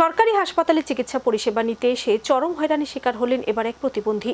সরকারি হাসপাতালে চিকিৎসা পরিষেবা নিতে এসে চরম হয়রানির শিকার হলেন এবার এক প্রতিবন্ধী।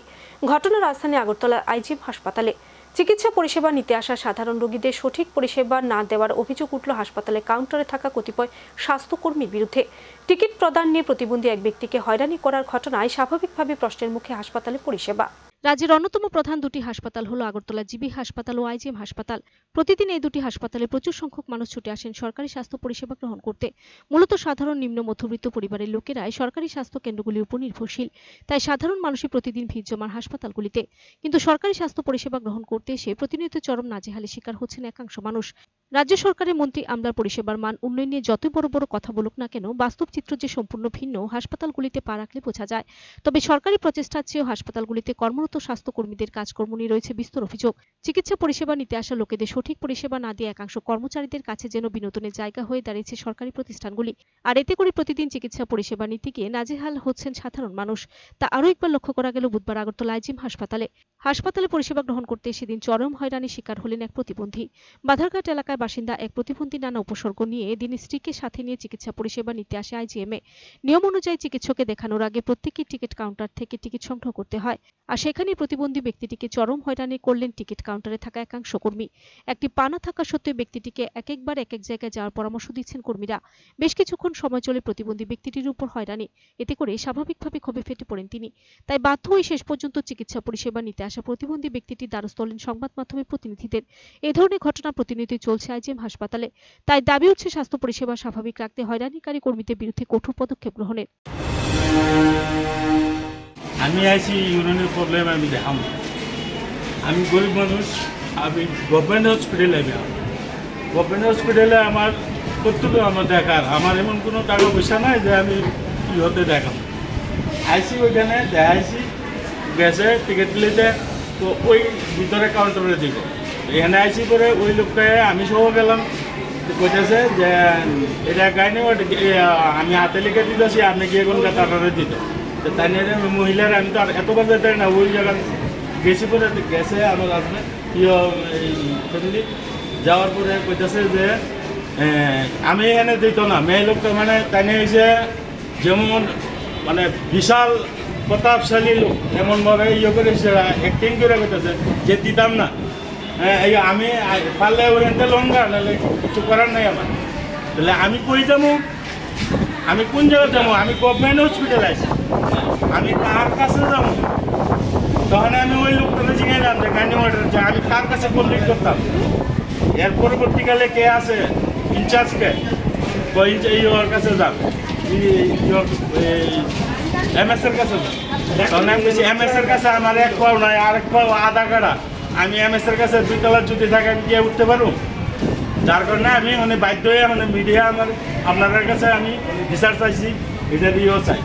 ঘটনা রাজধানী আগরতলা আইজিএম হাসপাতালে। চিকিৎসা পরিষেবা নিতে আসা সাধারণ রোগীদের সঠিক পরিষেবা না দেওয়ার অভিযোগ উঠল হাসপাতালে কাউন্টারে থাকা কতিপয় স্বাস্থ্যকর্মীর বিরুদ্ধে। টিকিট প্রদান নিয়ে প্রতিবন্ধী এক ব্যক্তিকে হয়রানি করার ঘটনায় স্বাভাবিকভাবে প্রশ্নের মুখে হাসপাতালে পরিষেবা। রাজ্যের অন্যতম প্রধান দুটি হাসপাতাল হলো আগরতলা জিবি হাসপাতাল ও আইজিএম হাসপাতাল। প্রতিদিন এই দুটি হাসপাতালে প্রচুর সংখ্যক মানুষ ছুটে আসেন সরকারি স্বাস্থ্য পরিষেবা গ্রহণ করতে। মূলত সাধারণ নিম্ন মধ্যবিত্ত পরিবারের লোকেরাই সরকারি স্বাস্থ্য কেন্দ্রগুলির উপর নির্ভরশীল। তাই সাধারণ মানুষই প্রতিদিন ভিড় জমান হাসপাতালগুলিতে। কিন্তু সরকারি স্বাস্থ্য পরিষেবা গ্রহণ করতে এসে প্রতিনিয়ত চরম নাজেহালের শিকার হচ্ছেন একাংশ মানুষ। রাজ্য সরকারের মন্ত্রী আমলার পরিষেবার মান উন্নয়ন নিয়ে যতই বড় বড় কথা বলুক না কেন, বাস্তব চিত্র যে সম্পূর্ণ ভিন্ন, হাসপাতালগুলিতে পা রাখলে বোঝা যায়। তবে সরকারি প্রচেষ্টার চেয়েও হাসপাতালগুলিতে কর্মরত স্বাস্থ্যকর্মীদের কাজকর্ম নিয়ে রয়েছে বিস্তর অভিযোগ। চিকিৎসা পরিষেবা নিতে আসা লোকেদের সঠিক পরিষেবা না দিয়ে একাংশ কর্মচারীদের কাছে যেন বিনোদনের জায়গা হয়ে দাঁড়িয়েছে সরকারি প্রতিষ্ঠানগুলি। আর এতে করে প্রতিদিন চিকিৎসা পরিষেবা নিতে গিয়ে নাজেহাল হচ্ছেন সাধারণ মানুষ। তা আরও একবার লক্ষ্য করা গেল বুধবার আগরতলা আইজিএম হাসপাতালে। হাসপাতালে পরিষেবা গ্রহণ করতে সেদিন চরম হয়রানির শিকার হলেন এক প্রতিবন্ধী। বাধারঘাট এলাকার বাসিন্দা এক প্রতিবন্ধী নানা উপসর্গ নিয়ে দিন স্ত্রীকে সাথে নিয়ে চিকিৎসা পরিষেবা নিতে আসে আইজিএমে নিয়ম অনুযায়ী চিকিৎসকে দেখানোর আগে প্রত্যেকের টিকিট কাউন্টার থেকে টিকিট সংগ্রহ করতে হয়। আর সেখানে প্রতিবন্ধী ব্যক্তিটিকে চরম হয়রানি করলেন টিকিট কাউন্টারে থাকা একাংশ কর্মী। একটি পানা থাকা সত্ত্বেও ব্যক্তিটিকে এক একবার এক এক জায়গায় যাওয়ার পরামর্শ দিচ্ছেন কর্মীরা। বেশ কিছুক্ষণ সময় চলে প্রতিবন্ধী ব্যক্তিটির উপর হয়রানি। এতে করে স্বাভাবিকভাবে ক্ষোভে ফেটে পড়েন তিনি। তাই বাধ্য হয়ে শেষ পর্যন্ত চিকিৎসা পরিষেবা নিতে আসা প্রতিবন্ধী ব্যক্তিটির দ্বারস্থ হলেন সংবাদ মাধ্যমের প্রতিনিধিদের। এ ধরনের ঘটনা প্রতিনিয়ত চলছে আইজিএম হাসপাতালে। তাই দাবি হচ্ছে স্বাস্থ্য পরিষেবা স্বাভাবিক রাখতে হয়রানিকারী কর্মীদের বিরুদ্ধে কঠোর পদক্ষেপ গ্রহণের। আমি আইছি, ইউরিনের প্রবলেম আমি দেখাম। আমি গরিব মানুষ, আমি গভর্নমেন্ট হসপিটালে আমি গভর্নমেন্ট হসপিটালে আমার কর্তব্য আমার দেখার? আমার এমন কোনো টাকা পয়সা নাই যে আমি ইহতে দেখাম। আইসি ওইখানে, দেখাইছি, গেছে টিকিট নিতে তো ওই ভিতরে কাউন্টারে দিব। এখানে আইসি করে ওই লোকটাকে আমি সহ গেলাম। কইতেছে যে, এটা গাইনি আমি হাতে লিখে দিতেছি, আপনি গিয়ে কোন কাটারে দিত? তো তাই নিয়ে মহিলার, আমি তো আর এত বাজে দেয় না, ওই জায়গায় গেছি পরে গেছে আমার এই ফ্যামিলি যাওয়ার পরে কইতেছে যে আমি এখানে দিত না, মেয়ে লোকটা মানে তাই নিয়ে যেমন মানে বিশাল প্রতাপশালী লোক, এমনভাবে ইয়ে করে অ্যাক্টিং করে করতেছে যে দিতাম না। আমি আ- পারলে ওখানটা লঙ্গা নাহলে কিছু করার নাই আমার। তাহলে আমি কই যাব? আমি কোন জায়গায় যাব? আমি গভর্নমেন্ট হসপিটাল আছি। আমি কার কাছে যাব? তখন আমি ওই লোকটা জিজ্ঞাসলাম যে গাড়ি অর্ডার যে, আমি কার কাছে কমপ্লিট করতাম? এর পরবর্তীকালে কে আছে? ইনচার্জ কে? ওর কাছে যান এম এস এর কাছে যান তখন আমি এম এস এর কাছে আমার এক পাও নাই আর এক পাও আধা কাড়া। আমি এম এস এর কাছে দুই তলার যদি থাকে গিয়ে উঠতে পারব? যার কারণে আমি মানে বাধ্য হয়ে মানে মিডিয়া আমার, আপনাদের কাছে আমি বিচার চাইছি এটা চাই।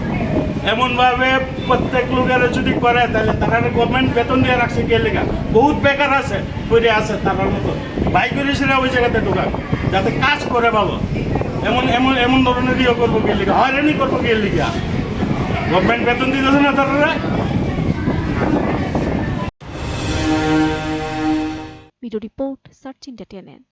এমনভাবে প্রত্যেক লোকের যদি করে, তাহলে তারা গভর্নমেন্ট বেতন দিয়ে রাখছে কে লেখা বহুত বেকার আছে করে আছে তার মতো। বাই করে সেটা ওই জায়গাতে ঢোকা যাতে কাজ করে পাবো এমন এমন এমন ধরনের ইয়ে করব কে লিখা হয়রানি করব কে লিখা গভর্নমেন্ট বেতন দিতেছে না তারা? Video Report Sachin Detianen.